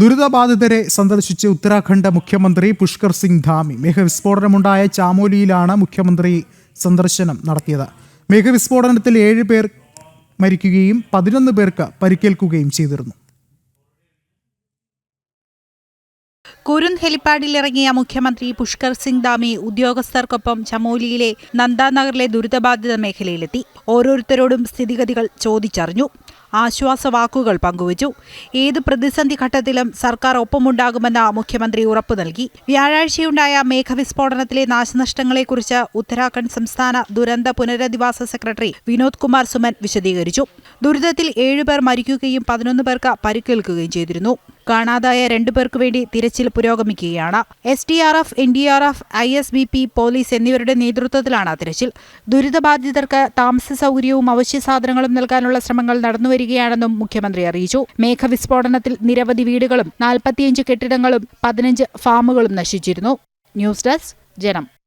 ദുരിതബാധിതരെ സന്ദർശിച്ച് ഉത്തരാഖണ്ഡ് മുഖ്യമന്ത്രി പുഷ്കർ സിംഗ് ധാമി മേഘവിസ്ഫോടനമുണ്ടായ ചാമോലിയിലാണ് മുഖ്യമന്ത്രി സന്ദർശനം നടത്തിയത്. മേഘവിസ്ഫോടനത്തിൽ ഏഴ് പേർ മരിക്കുകയും പതിനൊന്ന് പേർക്ക് പരിക്കേൽക്കുകയും ചെയ്തിരുന്നു. കുരുൻ ഹെലിപ്പാഡിൽ ഇറങ്ങിയ മുഖ്യമന്ത്രി പുഷ്കർ സിംഗ് ധാമി ഉദ്യോഗസ്ഥർക്കൊപ്പം ചമോലിയിലെ നന്ദാനഗറിലെ ദുരിതബാധിത മേഖലയിലെത്തി. ഓരോരുത്തരോടും സ്ഥിതിഗതികൾ ചോദിച്ചറിഞ്ഞു. ആശ്വാസവാക്കുകൾ പങ്കുവച്ചു. ഏത് പ്രതിസന്ധി ഘട്ടത്തിലും സർക്കാർ ഒപ്പമുണ്ടാകുമെന്ന് മുഖ്യമന്ത്രി ഉറപ്പു നൽകി. വ്യാഴാഴ്ചയുണ്ടായ മേഘവിസ്ഫോടനത്തിലെ നാശനഷ്ടങ്ങളെക്കുറിച്ച് ഉത്തരാഖണ്ഡ് സംസ്ഥാന ദുരന്ത പുനരധിവാസ സെക്രട്ടറി വിനോദ് കുമാർ സുമൻ വിശദീകരിച്ചു. ദുരിതത്തിൽ ഏഴുപേർ മരിക്കുകയും പതിനൊന്ന് പേർക്ക് പരിക്കേൽക്കുകയും ചെയ്തിരുന്നു. കാണാതായ രണ്ടുപേർക്ക് വേണ്ടി തിരച്ചിൽ പുരോഗമിക്കുകയാണ്. S D R F N D R F I S B P police എന്നിവരുടെ നേതൃത്വത്തിലാണ് തിരച്ചിൽ. ദുരിതബാധിതർക്ക് സൗകര്യവും അവശ്യ സാധനങ്ങളും നൽകാനുള്ള ശ്രമങ്ങൾ നടന്നുവരികയാണെന്നും മുഖ്യമന്ത്രി അറിയിച്ചു. മേഘവിസ്ഫോടനത്തിൽ നിരവധി വീടുകളും നാൽപ്പത്തിയഞ്ച് കെട്ടിടങ്ങളും പതിനഞ്ച് ഫാമുകളും നശിച്ചിരുന്നു. ന്യൂസ് ഡെസ്ക് ജനം.